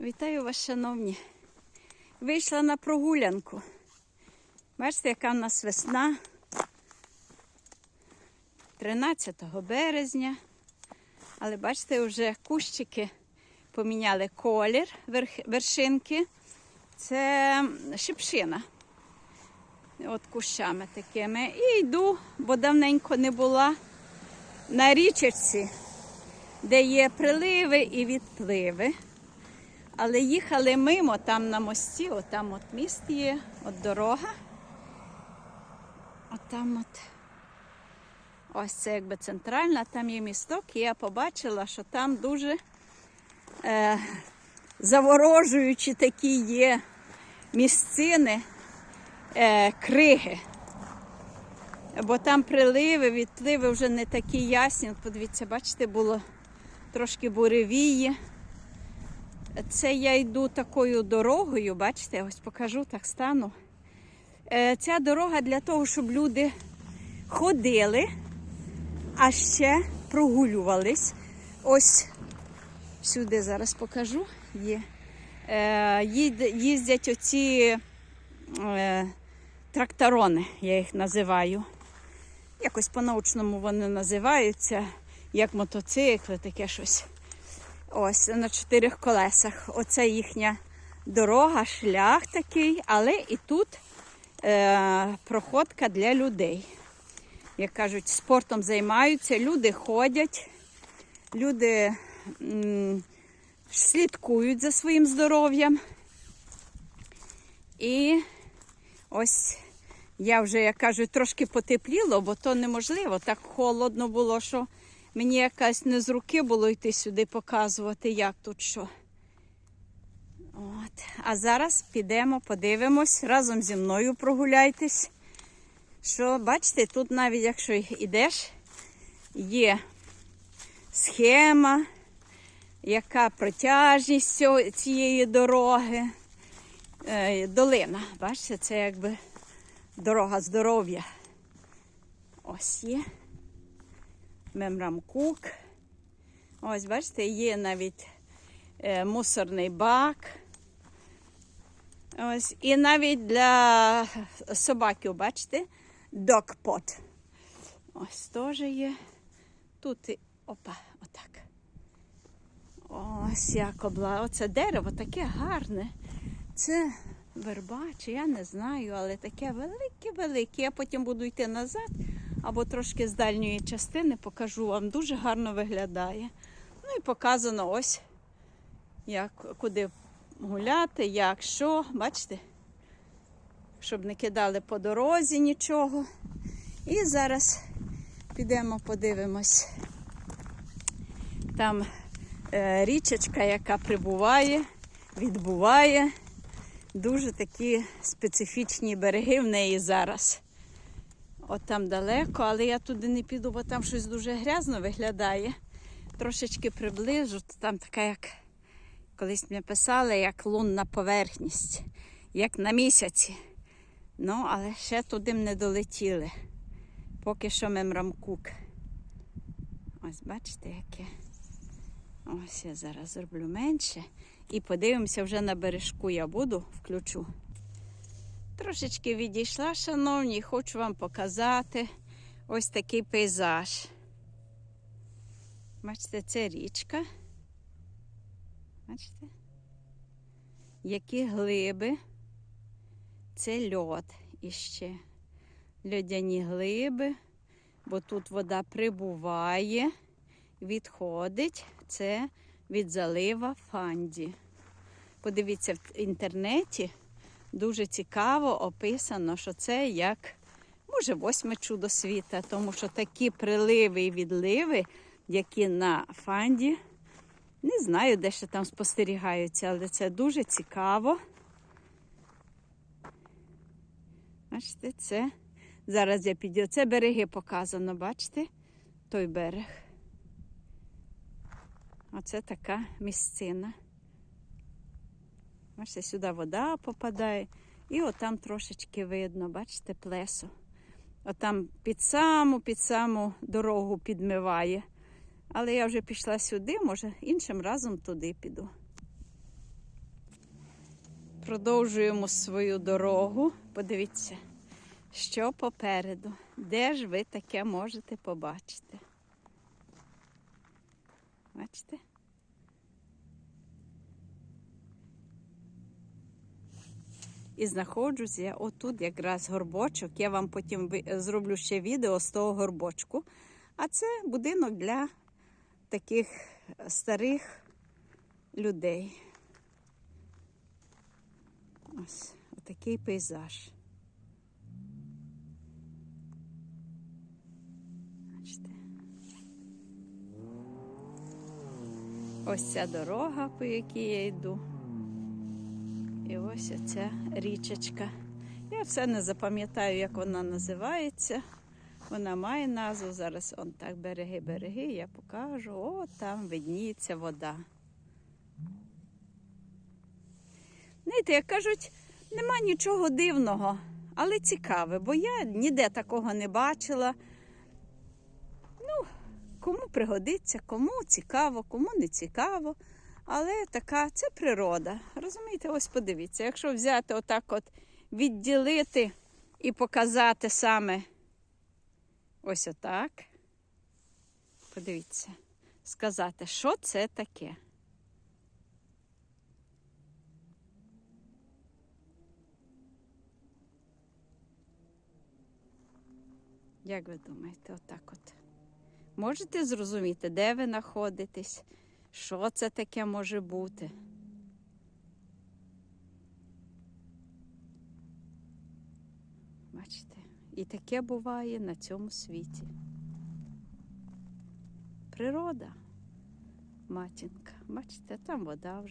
Вітаю вас, шановні. Вийшла на прогулянку. Бачите, яка в нас весна. 13 березня. Але бачите, вже кущики поміняли колір вершинки. Це шипшина. От кущами такими. І йду, бо давненько не була на річечці, де є приливи і відпливи. Але їхали мимо там на мості, от там от міст є, от дорога. От там от. Ось це якби центральна, там є місток, і я побачила, що там дуже е, заворожуючі такі є місцини, е, криги. Бо там приливи, відпливи вже не такі ясні. Подивіться, бачите, було трошки буревії. Це я йду такою дорогою, бачите, ось покажу, так стану. Е, Ця дорога для того, щоб люди ходили, а ще прогулювались. Ось сюди зараз покажу. Є. Е, їздять оці е, тракторони, я їх називаю. Якось по-научному вони називаються, як мотоцикли, таке щось. Ось на чотирьох колесах. Оце їхня дорога, шлях такий, але і тут е, проходка для людей. Як кажуть, спортом займаються, люди ходять, люди слідкують за своїм здоров'ям. І ось я вже, як кажуть, трошки потепліло, бо то неможливо. Так холодно було, що мені якась не з руки було йти сюди показувати, як тут що. От. А зараз підемо, подивимось, разом зі мною прогуляйтесь. Що, бачите, тут навіть якщо йдеш, є схема, яка протяжність цієї дороги. Е, долина. Бачите, це якби дорога здоров'я. Ось є. Мемрамкук. Ось, бачите, є навіть е, мусорний бак. Ось, і навіть для собаків, бачите, докпот. Ось теж є. Тут і опа, отак. Ось як обла. Оце дерево таке гарне. Це верба, чи я не знаю, але таке велике-велике. Я потім буду йти назад або трошки з дальньої частини покажу вам. Дуже гарно виглядає. Ну і показано ось, як, куди гуляти, як що. Бачите? Щоб не кидали по дорозі нічого. І зараз підемо подивимось. Там е, річечка, яка прибуває, відбуває. Дуже такі специфічні береги в неї зараз. От там далеко, але я туди не піду, бо там щось дуже грязно виглядає. Трошечки приближу, то там така, як колись мені писали, як лунна поверхність, як на місяці. Ну, але ще туди не долетіли. Поки що мемрамкук. Ось бачите, яке. Ось я зараз зроблю менше. І подивимося вже на бережку я буду, включу. Трошечки відійшла, шановні, хочу вам показати ось такий пейзаж. Бачите, це річка. Бачите? Які глиби. Це льод іще. Льодяні глиби, бо тут вода прибуває, відходить. Це від залива Фанді. Подивіться в інтернеті, дуже цікаво описано, що це як, може, восьме чудо світа, тому що такі приливи і відливи, які на Фанді, не знаю, де ще там спостерігаються, але це дуже цікаво. Бачите, це. Зараз я піду. Це береги показано, бачите? Той берег. Оце така місцина. Бачите, сюди вода попадає. І отам трошечки видно, бачите, плесо. Отам під саму, під саму дорогу підмиває. Але я вже пішла сюди, може, іншим разом туди піду. Продовжуємо свою дорогу. Подивіться, що попереду. Де ж ви таке можете побачити? Бачите? І знаходжусь я отут якраз горбочок. Я вам потім зроблю ще відео з того горбочку. А це будинок для таких старих людей. Ось такий пейзаж. Ось ця дорога, по якій я йду. І ось оця річечка. Я все не запам'ятаю, як вона називається. Вона має назву. Зараз он так береги, береги. Я покажу. О, там видніється вода. Знаєте, як кажуть, нема нічого дивного, але цікаве, бо я ніде такого не бачила. Ну, кому пригодиться, кому цікаво, кому не цікаво. Але така це природа. Розумієте, ось подивіться, якщо взяти отак от відділити і показати саме ось отак. Подивіться, сказати, що це таке. Як ви думаєте, отак от? Можете зрозуміти, де ви знаходитесь? Що це таке може бути? Бачите, і таке буває на цьому світі. Природа, матінка. Бачите, там вода вже.